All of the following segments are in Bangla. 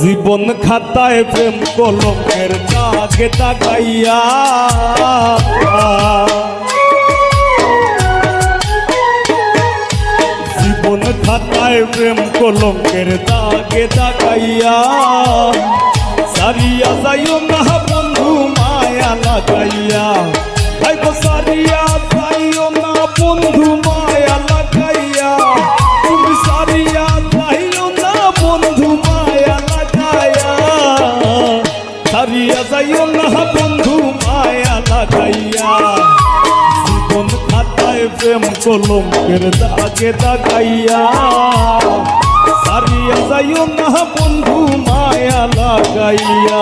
জীবন খাতায় প্রেম কলমের দাগে তাকাইয়া জীবন খাতায় প্রেম কলমের দাগে তাকাইয়া সারিয়া যাইও না বন্ধু, মায়া লাগাইয়া। লাগাইয়া। জীবন খাতায় প্রেম কলঙ্কের দাগে দাগাইয়া। সারিয়া যাইও না বন্ধু মায়া লাগাইয়া।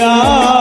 야.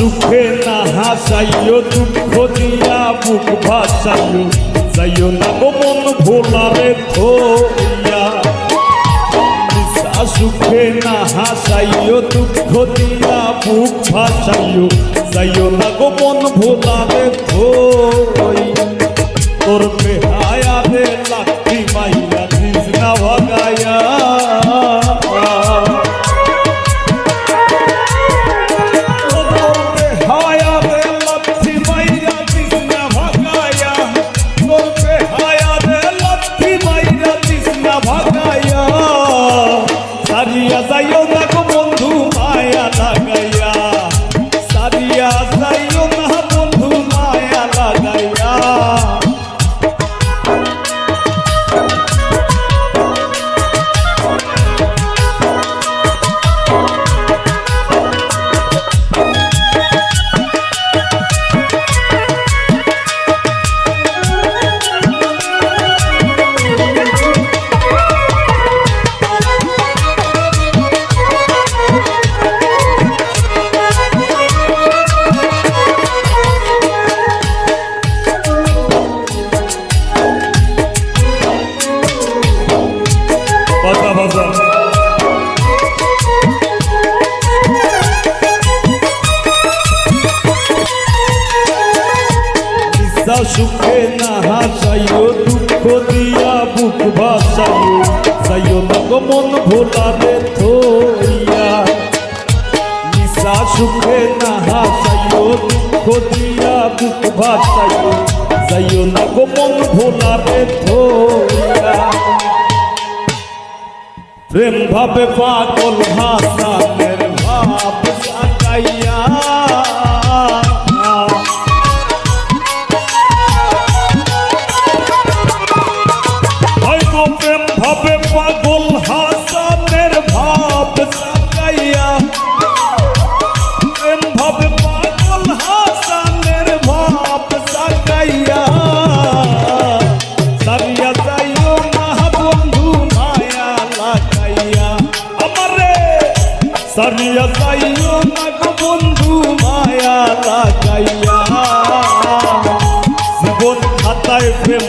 সুখে না হাসাইও, দুঃখ দিয়া বুক ভাসাইও। যাইও না গো মন ভোলারে থইয়া যা সুখে না হাসাইও, দুঃখ দিয়া বুক ভাসাইও। যাইও না গো মন ভোলারে থই তোর দিয়া বুক ভাসাইও যাইও না গো মন ভোলারে থইয়া নিশা সুখে না হাসাইও দুঃখ দিয়া বুক ভাসাইও যাইও না গো মন ভোলারে থইয়া প্রেম ভাবে পাগল হাসানের ভাব সাকাইয়া ছাড়িয়া যাইও না গো বন্ধু মায়া লাগাইয়া। জীবন খাতায় প্রেম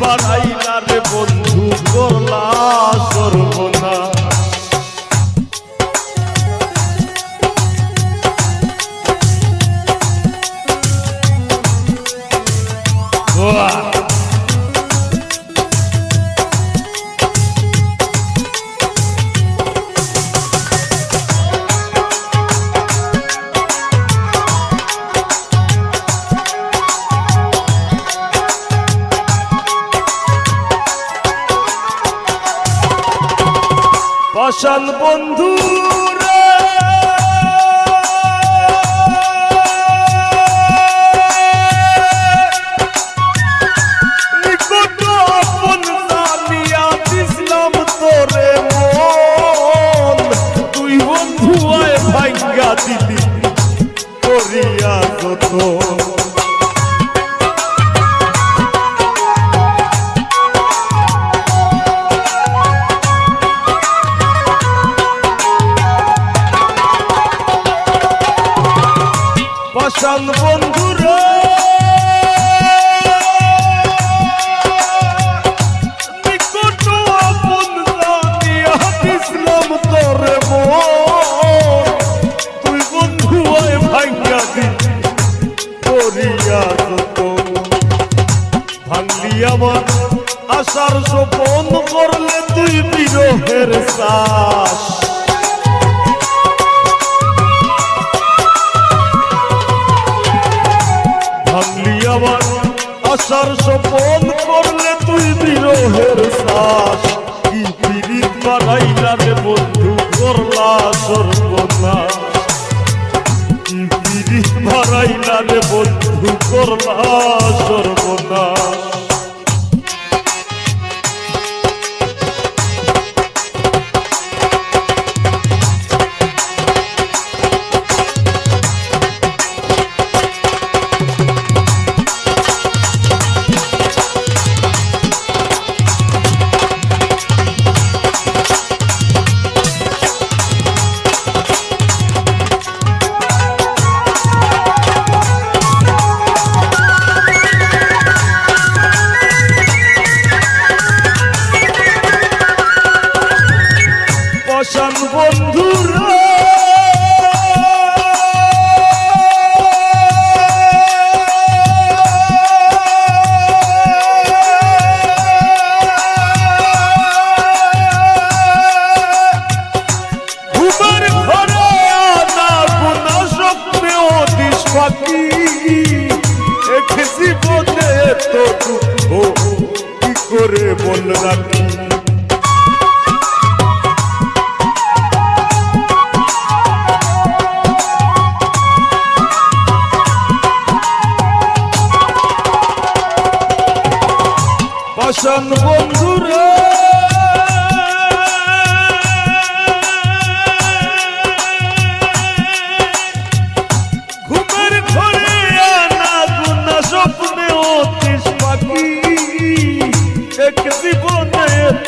বাড়াইলার বন্ধু করলা সর্বন को আশার সপন করলে তুই বিরোহের শ্বাস। কি পীড়িত বাড়াইলা রে বন্ধু, করলা সর্বনাশ। কি পীড়িত বাড়াইলা রে বন্ধু, করলা সর্বনাশ।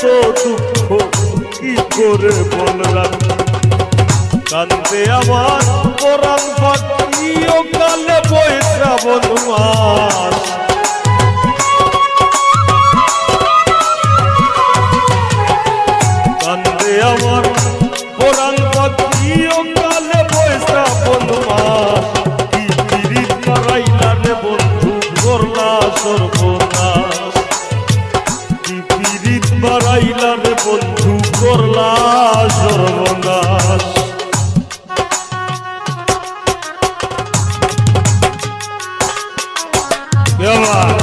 এত দুঃখ কি করে বলরাম কান্দে আমার পরাণ পাখিও কালে বই শ্রাবণ আমার બેવા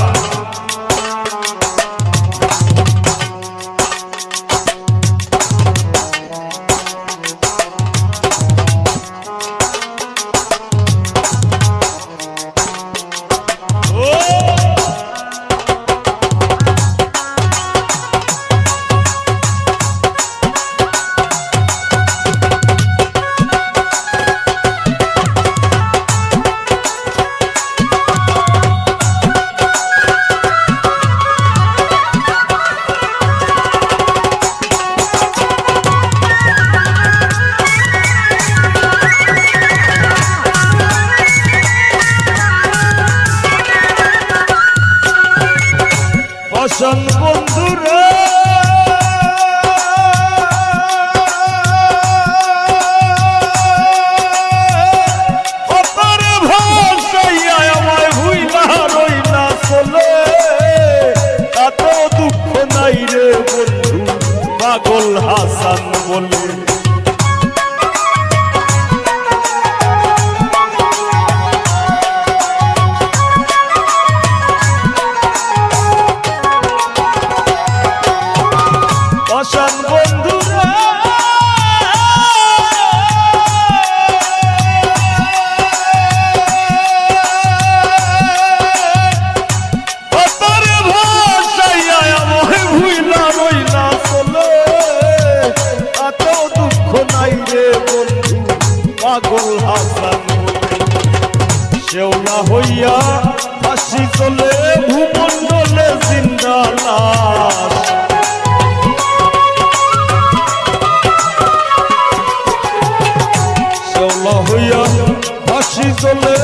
শেওলা হইয়া ফাঁসি চলে ভূমণ্ডলে জিন্দা লাশ। হইয়া ফাঁসি চলে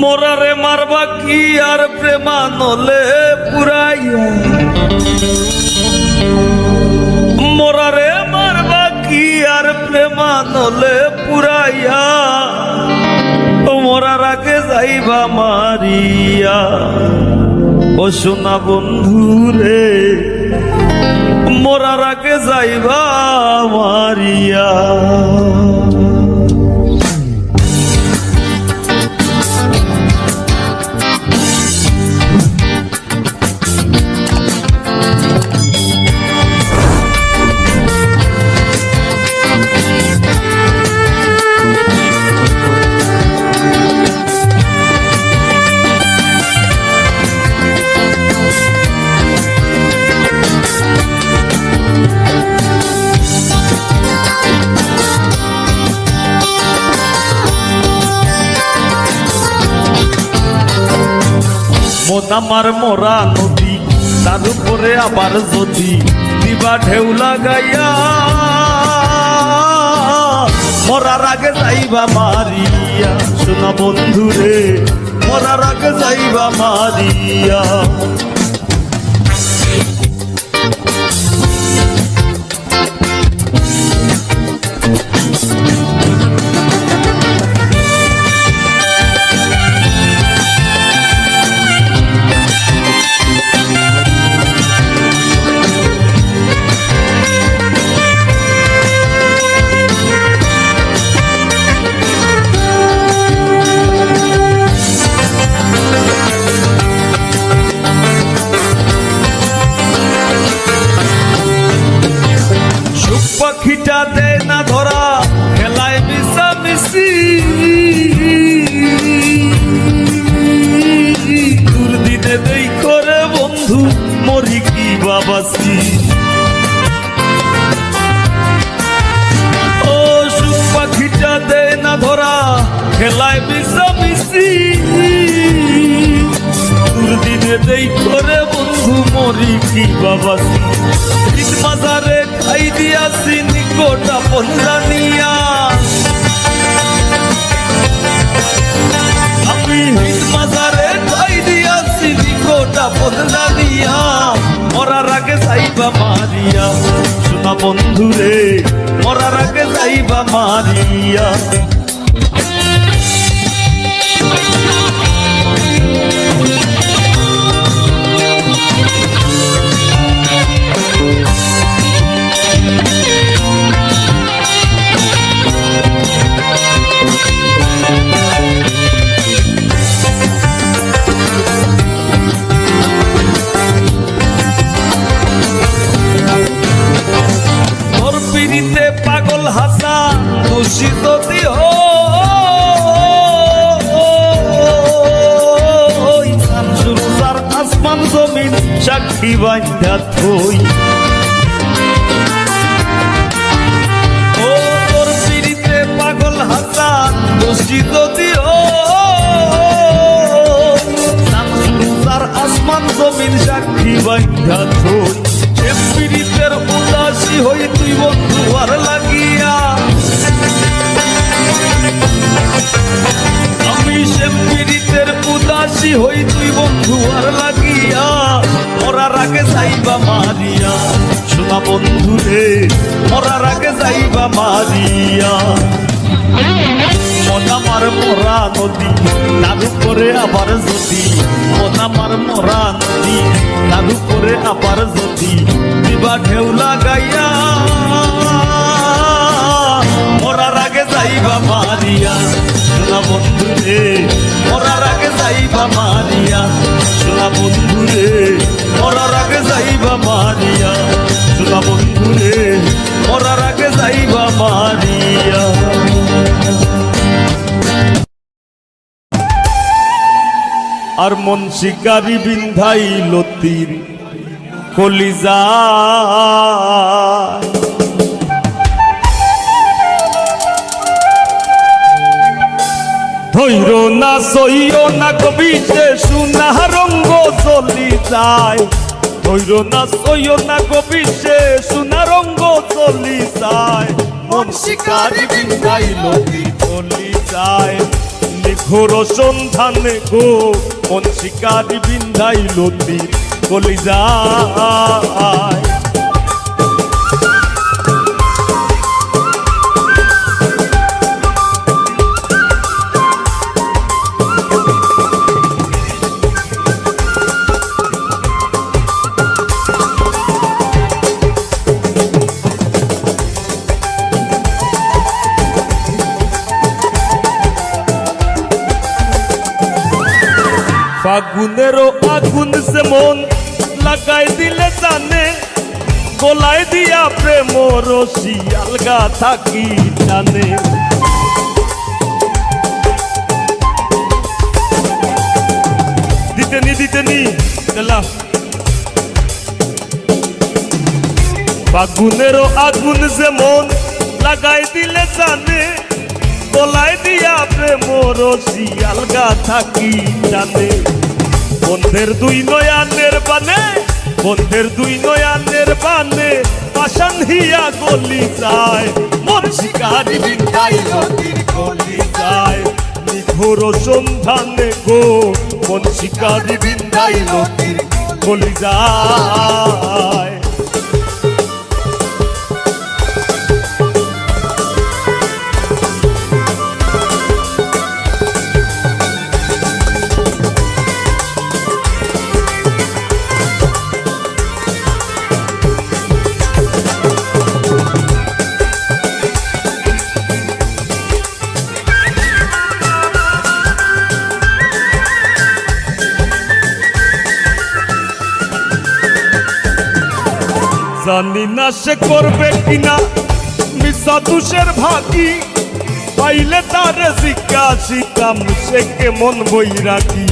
মরারে মারবা কি আর প্রেমা নলে পুরাইয়া? মরারে মারবা কি আর প্রেমা নলে পুরাইয়া? মরার আগে যাইবা মারিয়া। ও সোনা বন্ধুরে মরার আগে যাইবা মারিয়া। আমার মোরা নদী, তার উপরে আবার যদি দিবা ঢেউ লাগাইয়া, মরার আগে যাইবা মারিয়া। শোনা বন্ধুরে, মরার আগে যাইবা মারিয়া। মারিয়া। শোনা বন্ধুরে মরার আগে যাইবা মারিয়া। বান্ধা থই। ও তোর পিড়িতে পাগল হাসা খুশি যদি তার আসমান জমিন সাক্ষী বান্ধা থই। সে পীড়িতের উদাসী হই তুই বন্ধু আর লাগিয়া। সে পীড়িতের উদাসী হই তুই বন্ধু আর লাগিয়া। মরার আগে যাইবা মারিয়া। শোনা বন্ধু রে, মরার আগে যাইবা মারিয়া। মনামার মরা নদী তার উপরে আবার যদি। মনামার মরা নদী তার উপরে আবার যদি। দিবা ঢেউ লাগাইয়া। মরার আগে যাইবা মারিয়া। শোনা বন্ধু রে মরার আগে যাইবা মারিয়া। শোনা বন্ধু রে মরার আগে যাইবা মারিয়া। শোনা বন্ধু রে মরার আগে যাইবা মারিয়া। আর মন শিকারি বিন্ধাই লতির কলিজা ধৈর না সইয় না কবিতে সুনা রঙ্গ চলি যায়। ধৈর না সইয় না কবিতে সুনা রঙ্গ চলি যায়। মন শিকারি বিন্ধাই লতি চলি যায়। নিঘোর সন্ধানে গো, মন শিকারি বিন্ধাই লতি চলি যায়। ফাগুনেরও আগুন সে মন লাগাই দিলে জানে গোলাই দিয়া প্রেম রশি আলগা থাকি জানে। দিতেনি দিতেনি দেলা ফাগুনেরও আগুন যে মন লাগাই দিলে জানে, গলায় দিয়া প্রেম রশি আলগা থাকি জানে। বন্ধের দুই নয়ানের পানে বন্ধের দুই নয়ানের পানে পাশান হিয়া গলি যায় মন শিকারি বিন্দাই নদীর গলি যায়, নিঘোর সন্ধানে গো মন শিকারি বিন্দাই নদীর গলি যায়। জানি না সে করবে কিনা। মিশা তুষের ভাগি, পাইলে তার জিজ্ঞাসিতাম সে কেমন বই রাখি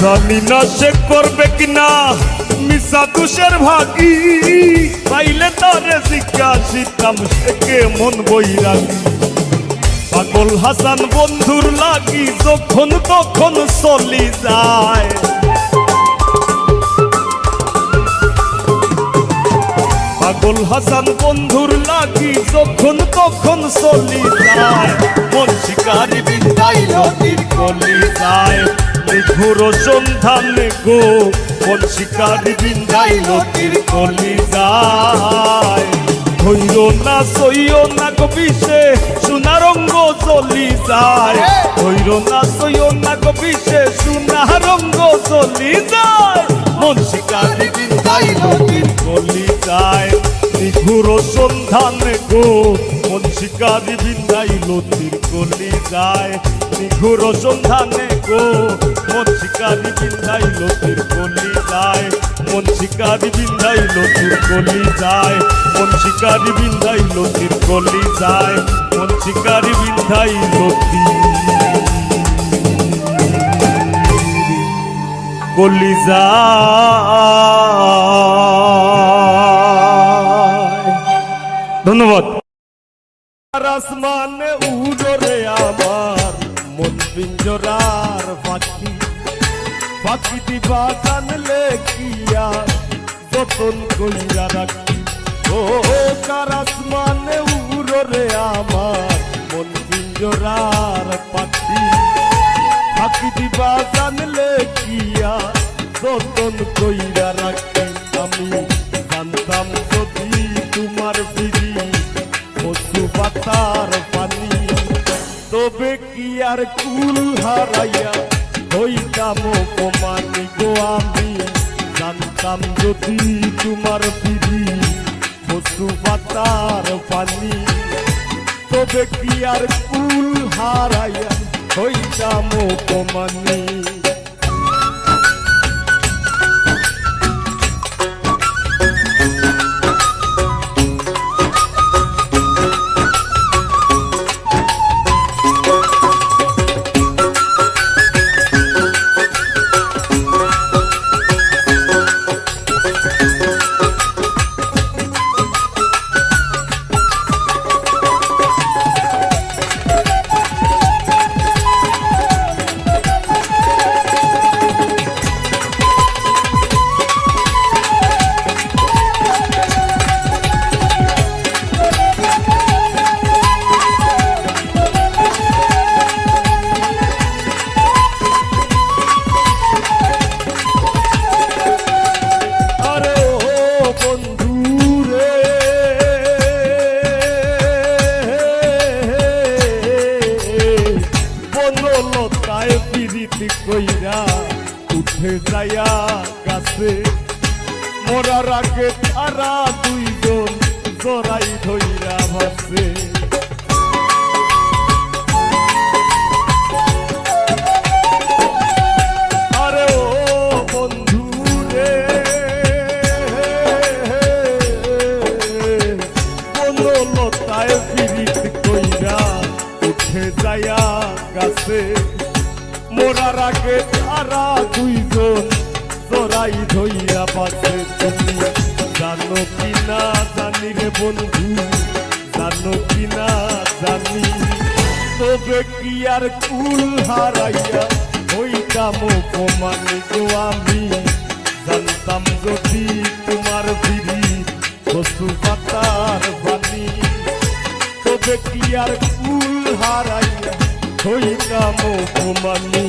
জানি না সে করবে কিনা। মিশা তুষের ভাগি, পাইলে তার জিজ্ঞাসিতাম সে কেমন বই রাখি পাগল হাসান বন্ধুর লাগি যখন তখন চলি যায়। পাগল হাসান বন্ধুর লাগি যখন তখন চলি যায়। মন শিকারি বিন্দাই নদীর গলি যায়। নিঘুর সন্ধানে গো, মন শিকারি বিন্দাই নদীর গলি যায়। হইল না সইও না কবিষে সোনারঙ্গ চলি যায়। হইল না সইও না কবিষে সোনারঙ্গ চলি যায়। মন শিকারি নদীর গলি যায়। নিঘুর সন্ধানে গো। মন শিকারি বিন্দাই নদীর গলি যায়। নিঘুর সন্ধানে গো। মন শিকারি বিন্দাই নদীর গলি যায়। মন শিকারি বিন্দাই নদীর গলি যায়। মন শিকারি বিন্দাই নদীর গলি যায়। মন শিকারি বিন্দাই নদী গলি যায়। আসমানে উড়রে আমার, মন পিঞ্জরার পাখি। পাখি দিবা জানলে কিয়া যতন কইরা রাখি। ও কার আসমানে উড়রে আমার, মন পিঞ্জরার পাখি। পাখি দিবা জানলে কিয়া যতন কইরা রাখি। আমি জানতাম যদি পাতার পানি। তবে কি আর কুল হারাইয়া হইতাম অপমানি গো আমি? জানতাম যদি তোমার ফিরি পশু পাতার পানি। তবে কি আর কুল হারাইয়া হইতাম অপমানি? জানো কি না জানি রে বন্ধু, জানো কি না জানি। তবে কি আর কুল হারাইয়া হইতাম অপমানি গো আমি? জানতাম যদি তোমার বিড়ি পশু পাতার বাণী। তবে কি আর কুল হারাইয়া হইতাম অপমানি?